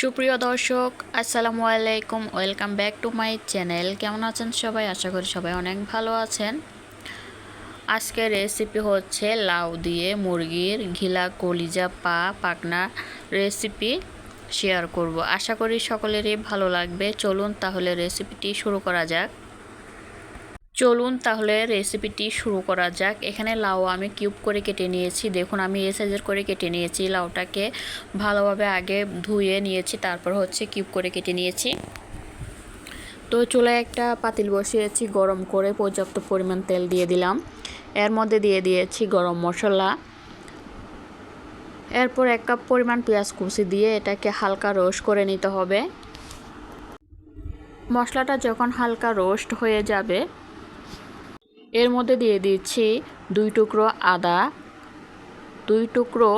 সুপ্রিয় দর্শক, আসসালামু আলাইকুম, welcome back to my channel. কেমন আছেন সবাই? আশা করি সবাই অনেক ভালো আছেন। আজকে রেসিপি হচ্ছে লাউ দিয়ে মুরগির ঘিলা কলিজা পা পাকনা রেসিপি শেয়ার করব। আশা করি সকলেরই ভালো লাগবে। চলুন তাহলে রেসিপিটি শুরু করা যাক। চলুন তাহলে রেসিপিটি শুরু করা যাক। এখানে লাউ আমি কিউব করে কেটে নিয়েছি। দেখুন, আমি এ সাইজের করে কেটে নিয়েছি। লাউটাকে ভালোভাবে আগে ধুয়ে নিয়েছি, তারপর হচ্ছে কিউব করে কেটে নিয়েছি। তো চুলায় একটা পাতিল বসিয়েছি, গরম করে পর্যাপ্ত পরিমাণ তেল দিয়ে দিলাম। এর মধ্যে দিয়ে দিয়েছি গরম মশলা। এরপর এক কাপ পরিমাণ পেঁয়াজ কুচি দিয়ে এটাকে হালকা রোস্ট করে নিতে হবে। মশলাটা যখন হালকা রোস্ট হয়ে যাবে এর মধ্যে দিয়ে দিচ্ছি দুই টুকরো আদা, দুই টুকরো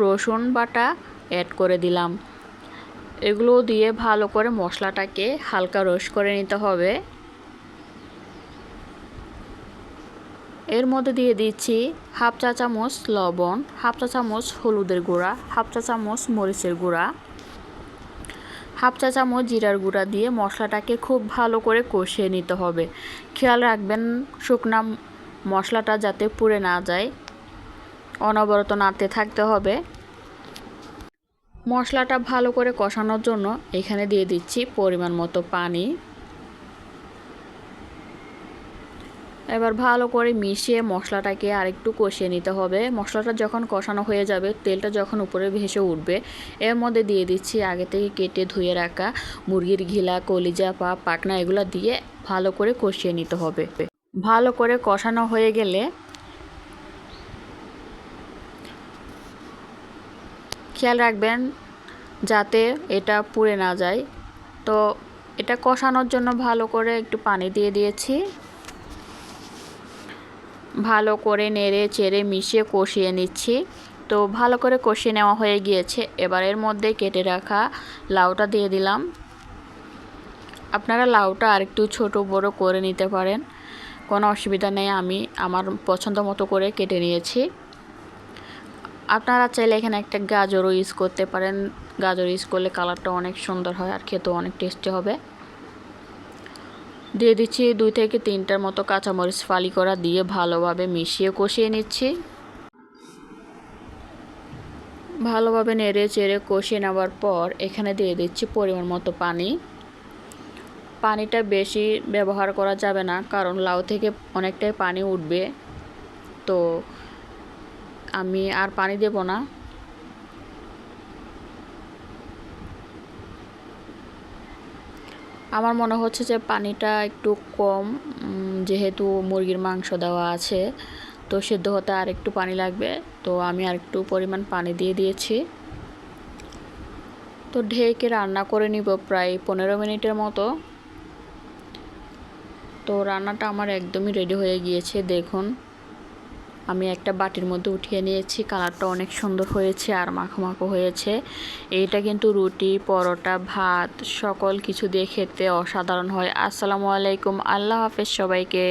রসুন বাটা অ্যাড করে দিলাম। এগুলো দিয়ে ভালো করে মশলাটাকে হালকা রোস্ট করে নিতে হবে। এর মধ্যে দিয়ে দিচ্ছি হাফ চা চামচ লবণ, হাফ চা চামচ হলুদের গুঁড়া, হাফ চা চামচ মরিচের গুঁড়া। হাফ চা চামচ জিরার গুঁড়া দিয়ে মশলাটাকে খুব ভালো করে কষিয়ে নিতে হবে। খেয়াল রাখবেন, শুকনো মশলাটা যাতে পুড়ে না যায়। অনবরত নাড়তে থাকতে হবে। মশলাটা ভালো করে কষানোর জন্য এখানে দিয়ে দিচ্ছি পরিমাণ মতো পানি। এবার ভালো করে মিশিয়ে মশলাটাকে আরেকটু কষিয়ে নিতে হবে। মশলাটা যখন কষানো হয়ে যাবে, তেলটা যখন উপরে ভেসে উঠবে, এর মধ্যে দিয়ে দিচ্ছি আগে থেকে কেটে ধুয়ে রাখা মুরগির ঘিলা, কলিজা পা পাকনা এগুলো দিয়ে ভালো করে কষিয়ে নিতে হবে। ভালো করে কষানো হয়ে গেলে খেয়াল রাখবেন যাতে এটা পুড়ে না যায়। তো এটা কষানোর জন্য ভালো করে একটু পানি দিয়ে দিয়েছি। ভালো করে নেড়ে চেড়ে মিশিয়ে কষিয়ে নিচ্ছি। তো ভালো করে কষিয়ে নেওয়া হয়ে গিয়েছে। এবার এর মধ্যে কেটে রাখা লাউটা দিয়ে দিলাম। আপনারা লাউটা আরেকটু ছোট বড় করে নিতে পারেন। কোনো অসুবিধা নেই, আমি আমার পছন্দ মতো করে কেটে নিয়েছি। আপনারা চাইলে এখানে একটা গাজরও ইউজ করতে পারেন। গাজর ইউজ করলে কালারটা অনেক সুন্দর হয় আর খেতেও অনেক টেস্টি হবে। দিয়ে দিচ্ছি দুই থেকে তিনটার মতো কাঁচামরিচ ফালি করা দিয়ে ভালোভাবে মিশিয়ে কষিয়ে নিচ্ছি। ভালোভাবে নেড়ে চেড়ে কষিয়ে নেওয়ার পর এখানে দিয়ে দিচ্ছি পরিমাণ মতো পানি। পানিটা বেশি ব্যবহার করা যাবে না, কারণ লাউ থেকে অনেকটাই পানি উঠবে। তো আমি আর পানি দেব না। আমার মনে হচ্ছে যে পানিটা একটু কম যেহেতু মুরগির মাংস দেওয়া আছে, তো সেদ্ধ হতে আর একটু পানি লাগবে। তো আমি আর একটু পরিমাণ পানি দিয়ে দিয়েছি। তো ঢেকে রান্না করে নিব প্রায় পনেরো মিনিটের মতো। তো রান্নাটা আমার একদমই রেডি হয়ে গিয়েছে, দেখুন। আমি একটা বাটির মধ্যে উঠিয়ে নিয়েছি। কালারটা অনেক সুন্দর হয়েছে আর মাখো মাখো হয়েছে। এইটা কিন্তু রুটি, পরোটা, ভাত, সকল কিছু দিয়ে খেতে অসাধারণ হয়। আসসালামু আলাইকুম। আল্লাহ হাফেজ সবাইকে।